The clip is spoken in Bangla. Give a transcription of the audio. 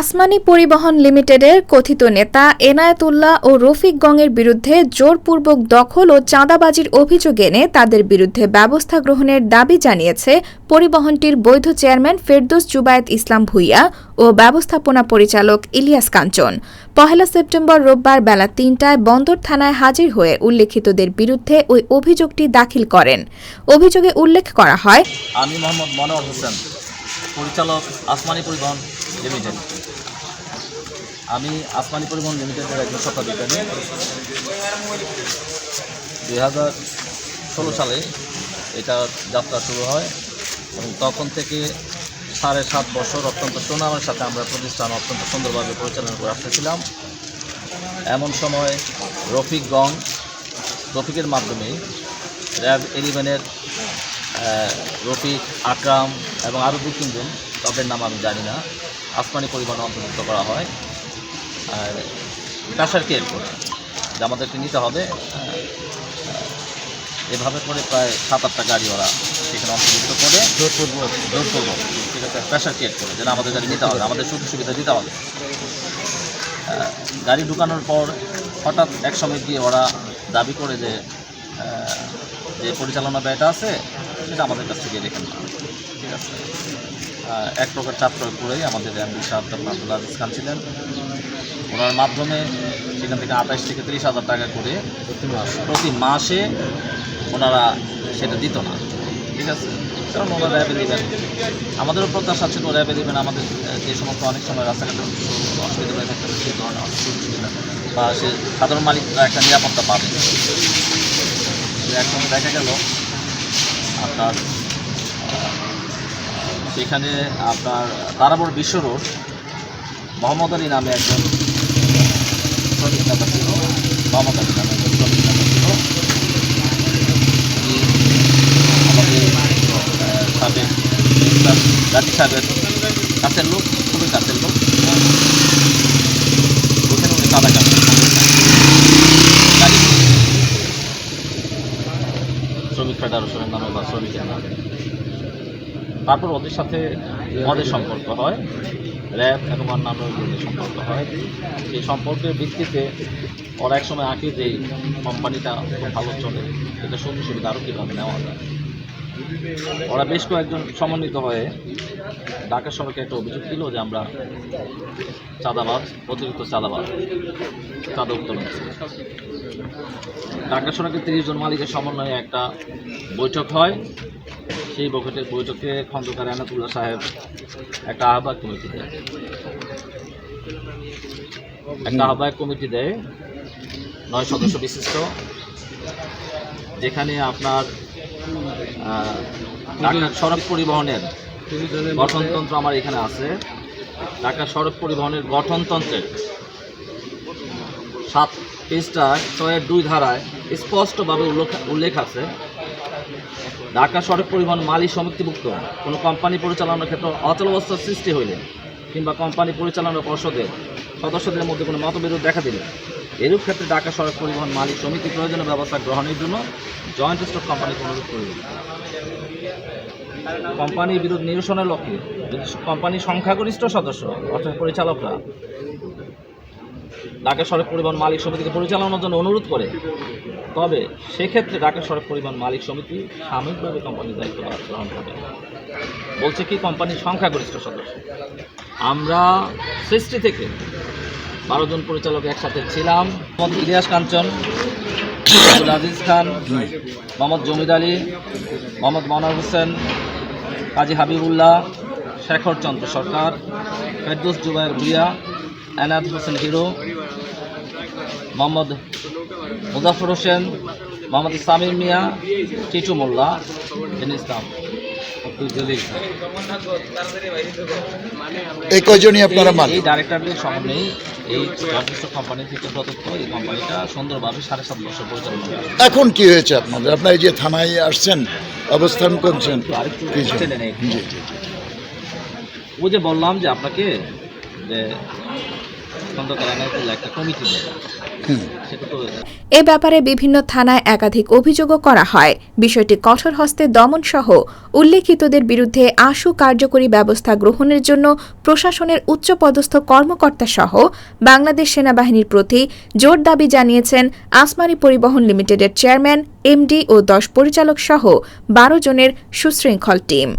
আসমানি পরিবহন লিমিটেডের কথিত নেতা এনায়েতুল্লাহ ও রফিক গংয়ের বিরুদ্ধে জোরপূর্বক দখল ও চাঁদাবাজির অভিযোগ এনে তাদের বিরুদ্ধে ব্যবস্থা গ্রহণের দাবি জানিয়েছে পরিবহনটির বৈধ চেয়ারম্যান ফেরদৌস জুবায়েত ইসলাম ভুইয়া ও ব্যবস্থাপনা পরিচালক ইলিয়াস কাঞ্চন। পহেলা সেপ্টেম্বর রোববার বেলা তিনটায় বন্দর থানায় হাজির হয়ে উল্লেখিতদের বিরুদ্ধে ওই অভিযোগটি দাখিল করেন। অভিযোগে উল্লেখ করা হয় আমি মোহাম্মদ মনোয়ার হোসেন, পরিচালক আসমানি পরিবহন লিমিটেড। আমি আসমানি পরিবহন লিমিটেডের একজন স্বত্বাধিকারী। দুই হাজার ষোলো সালে এটা যাত্রা শুরু হয় এবং তখন থেকে সাড়ে সাত বছর অত্যন্ত সুনামের সাথে আমরা প্রতিষ্ঠান অত্যন্ত সুন্দরভাবে পরিচালনা করে আসতেছিলাম। এমন সময় রফিক গং, রফিকের মাধ্যমে র্যাব এলিভেনের রফিক, আকরাম এবং আরও দু তিনজন তাদের নাম আমি জানি না, আসমানি পরিবহন অন্তর্ভুক্ত করা হয়। আর প্রেশার কেয়ার করে যে আমাদেরকে নিতে হবে। এভাবে করে প্রায় সাত আটটা গাড়ি ওরা সেখানে অন্তর্ভুক্ত করে। জোরপূর্বক। জোরপূর্বক ঠিক আছে প্রেশার কেয়ার করে যেন আমাদের গাড়ি নিতে হবে আমাদের সুযোগ সুবিধা দিতে হবে। গাড়ি ঢুকানোর পর হঠাৎ এক সময় গিয়ে ওরা দাবি করে যে যে পরিচালনা ব্যয়টা আছে সেটা আমাদের কাছ থেকে রেখে না ঠিক আছে? এক প্রকার চাপ প্রয়োগ করেই আমাদের এমডি সাহেব ডক্টর আব্দুল আজিজ খান ছিলেন। ওনার মাধ্যমে সেখান থেকে আঠাশ থেকে তিরিশ হাজার টাকা করে প্রতি মাসে? ওনারা সেটা দিত না। ঠিক আছে? কারণ ওনারা র্যাবে দিবেন। আমাদেরও প্রত্যাশা ছিল র্যাবে দিবেন। আমাদের যে সমস্ত অনেক সময় রাস্তাঘাটে অসুবিধা হয়ে থাকতে সেই ধরনের সুযোগ সুবিধা। বা সে সাধারণ মালিকরা একটা নিরাপত্তা পাবে। একসঙ্গে দেখা গেল আপনার সেখানে আপনার তারাবর বিশ্ব রোড মোহাম্মদ আলী নামে একজন ছিল আমাদের লোক, খুবই কাছের লোক। ওখানে উনি কাটতেন গাড়ি শ্রমিক ফেডারেশনের নামে বা শ্রমিকের নামে। তারপর ওদের সাথে মদের সম্পর্ক হয়। র্যাব এবং অন্যান্য সম্পর্ক হয়, সেই সম্পর্কের ভিত্তিতে ওরা এক সময় আঁকে যে কোম্পানিটা ভালো চলে, এটা সুযোগ সুবিধা আরও কীভাবে নেওয়া যায় ওরা বেশ কয়েকজন সমন্বিত হয়ে ঢাকা সড়কে একটা অভিযোগ দিল যে আমরা চাঁদাবাজ, অতিরিক্ত চাঁদাবাজ, চাঁদা উত্তোলন। ঢাকা সড়কে তিরিশ জন মালিকের সমন্বয়ে একটা বৈঠক হয় সেই বৈঠকে বৈঠকে খন্দকার আনাতুল্লাহ সাহেব একটা আহ্বায়ক কমিটি দেয়। একটা আহ্বায়ক কমিটি দেয়, নয় সদস্য বিশিষ্ট, যেখানে আপনার ঢাকা সড়ক পরিবহনের গঠনতন্ত্র আমার এখানে আছে। ঢাকা সড়ক পরিবহনের গঠনতন্ত্রের সাত পেজটায় ছয়ের দুই ধারায় স্পষ্টভাবে উল্লেখ উল্লেখ আছে। ঢাকা সড়ক পরিবহন মালিক সমিতিভুক্ত। কোনো কোম্পানি পরিচালনার ক্ষেত্রে অচলাবস্থার সৃষ্টি হইলে কিংবা কোম্পানি পরিচালনা পর্ষদের সদস্যদের মধ্যে কোনো মতবিরোধ দেখা দিলে, এরূপ ক্ষেত্রে ঢাকা সড়ক পরিবহন মালিক সমিতি প্রয়োজনীয় ব্যবস্থা গ্রহণের জন্য জয়েন্ট স্টক কোম্পানিকে অনুরোধ করবে। কোম্পানির বিরোধ নিরসনের লক্ষ্যে যদি কোম্পানির সংখ্যাগরিষ্ঠ সদস্য অর্থাৎ পরিচালকরা ঢাকা সড়ক পরিবহন মালিক সমিতিকে পরিচালনার জন্য অনুরোধ করে। তবে সেক্ষেত্রে ঢাকা সড়ক পরিবহন মালিক সমিতি সাময়িকভাবে কোম্পানির দায়িত্ব গ্রহণ করবে। বলছে কি, কোম্পানির সংখ্যাগরিষ্ঠ সদস্য। আমরা সৃষ্টি থেকে বারো জন পরিচালক একসাথে ছিলাম। ইলিয়াস কাঞ্চন আজিজ খান, মোহাম্মদ জমিদ আলী, মোহাম্মদ মনোয়ার হোসেন, কাজী হাবিবুল্লাহ, শেখর চন্দ্র সরকার, ফেরদৌস জুবাইর ভুইয়া এনাদ হোসেন হিরো মোহাম্মদ মুজাফর হোসেন মোহাম্মদ সামির মিয়া টিটু মোল্লা বিন ইসলাম এই কয়জনই আপনারা মালিক? এই ডাইরেক্টরদের সমন্বয়ে এই যথেষ্ট কোম্পানি থেকে প্রদত্ত এই কোম্পানিটা সুন্দরভাবে সাড়ে সাত বছর পরিচালনা এখন কি হয়েছে আপনাদের? আপনার এই যে থানায় আসছেন অবস্থান করছেন ও যে বললাম যে আপনাকে এ ব্যাপারে বিভিন্ন থানায় একাধিক অভিযোগও করা হয়। বিষয়টি কঠোর হস্তে দমন সহ উল্লেখিতদের বিরুদ্ধে আশু কার্যকরী ব্যবস্থা গ্রহণের জন্য প্রশাসনের উচ্চপদস্থ কর্মকর্তা সহ বাংলাদেশ সেনাবাহিনীর প্রতি জোর দাবি জানিয়েছেন আসমানি পরিবহন লিমিটেডের চেয়ারম্যান এমডি ও দশ পরিচালক সহ বারো জনের সুশৃঙ্খল টিম।